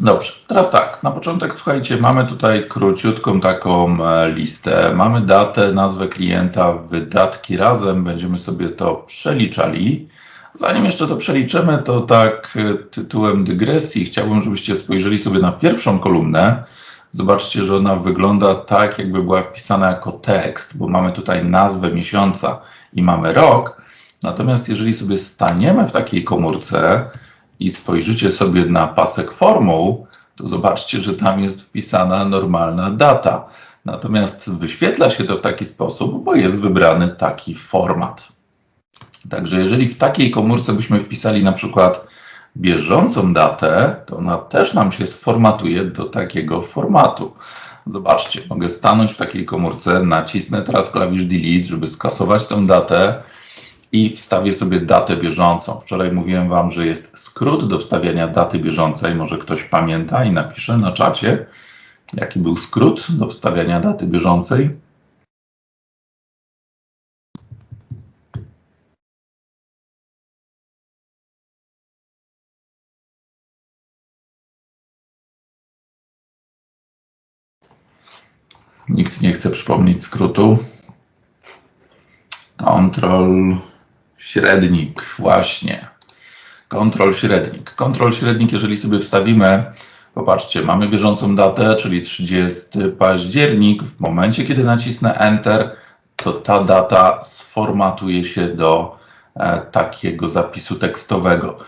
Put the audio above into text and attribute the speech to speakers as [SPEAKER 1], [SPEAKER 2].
[SPEAKER 1] Dobrze, teraz tak, na początek słuchajcie, mamy tutaj króciutką taką e, listę. Mamy datę, nazwę klienta, wydatki razem, będziemy sobie to przeliczali. Zanim jeszcze to przeliczymy, to tak e, tytułem dygresji chciałbym, żebyście spojrzeli sobie na pierwszą kolumnę. Zobaczcie, że ona wygląda tak, jakby była wpisana jako tekst, bo mamy tutaj nazwę miesiąca i mamy rok. Natomiast jeżeli sobie staniemy w takiej komórce, i spojrzycie sobie na pasek formuł, to zobaczcie, że tam jest wpisana normalna data. Natomiast wyświetla się to w taki sposób, bo jest wybrany taki format. Także jeżeli w takiej komórce byśmy wpisali na przykład bieżącą datę, to ona też nam się sformatuje do takiego formatu. Zobaczcie, mogę stanąć w takiej komórce, nacisnę teraz klawisz delete, żeby skasować tą datę i wstawię sobie datę bieżącą. Wczoraj mówiłem Wam, że jest skrót do wstawiania daty bieżącej. Może ktoś pamięta i napisze na czacie, jaki był skrót do wstawiania daty bieżącej. Nikt nie chce przypomnieć skrótu. Kontrol średnik, właśnie. Kontrol średnik. Kontrol średnik, jeżeli sobie wstawimy, popatrzcie, mamy bieżącą datę, czyli 30 październik. W momencie, kiedy nacisnę Enter, to ta data sformatuje się do e, takiego zapisu tekstowego.